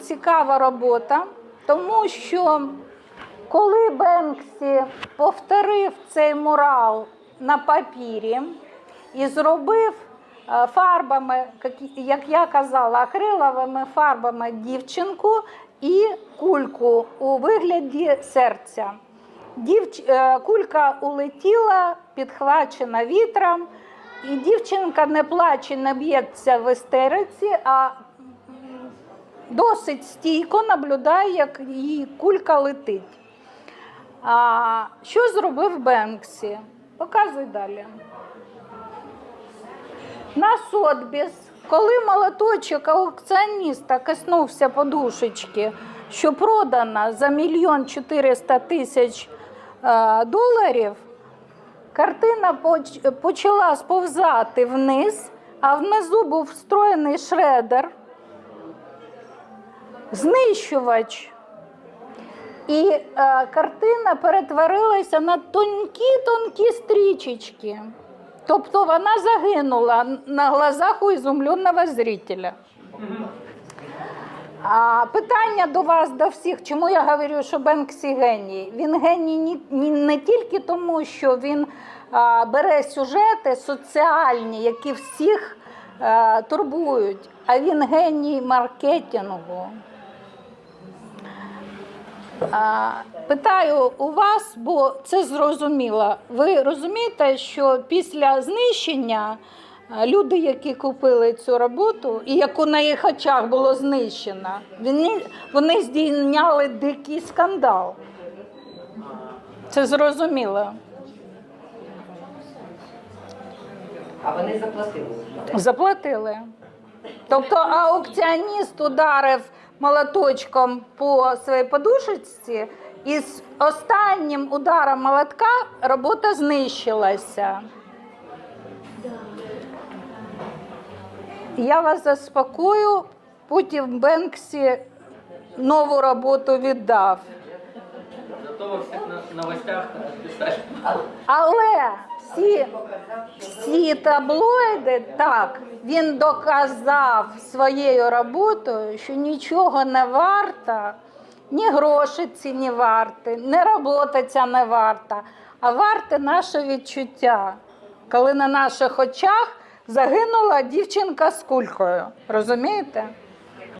цікава робота, тому що коли Бенксі повторив цей мурал на папірі і зробив е, фарбами, як- я казала, акриловими фарбами дівчинку і кульку у вигляді серця. Дівч... е, Кулька улетіла, підхвачена вітром, і дівчинка не плаче, не б'ється в істериці, а досить стійко наблюдає, як її кулька летить. А, що зробив Бенксі? Показуй далі. На Сотбіс, коли молоточок аукціоніста коснувся подушечки, що продана за мільйон чотириста тисяч е, доларів, картина почала сповзати вниз, а внизу був встроєний шредер, знищувач. І е, картина перетворилася на тонкі-тонкі стрічечки. Тобто вона загинула на глазах у ізумленого зрителя. А питання до вас, до всіх, чому я говорю, що Бенксі геній? Він геній ні, ні, не тільки тому, що він а, бере сюжети соціальні, які всіх а, турбують, а він геній маркетингу. Питаю у вас, бо це зрозуміло. Ви розумієте, що після знищення люди, які купили цю роботу, і яку на їх очах було знищено, вони, вони здійняли дикий скандал. Це зрозуміло. А вони заплатили. Заплатили. Тобто аукціоніст ударив молоточком по своїй подушечці, і з останнім ударом молотка робота знищилася. Я вас заспокою, потім Бенксі нову роботу віддав. Зато во всех новостях. Але всі, всі таблоїди, так, він доказав своєю роботою, що нічого не варта, ні гроші ці не варти, ні робота ця не варта, а варте наше відчуття, коли на наших очах загинула дівчинка з кулькою. Розумієте?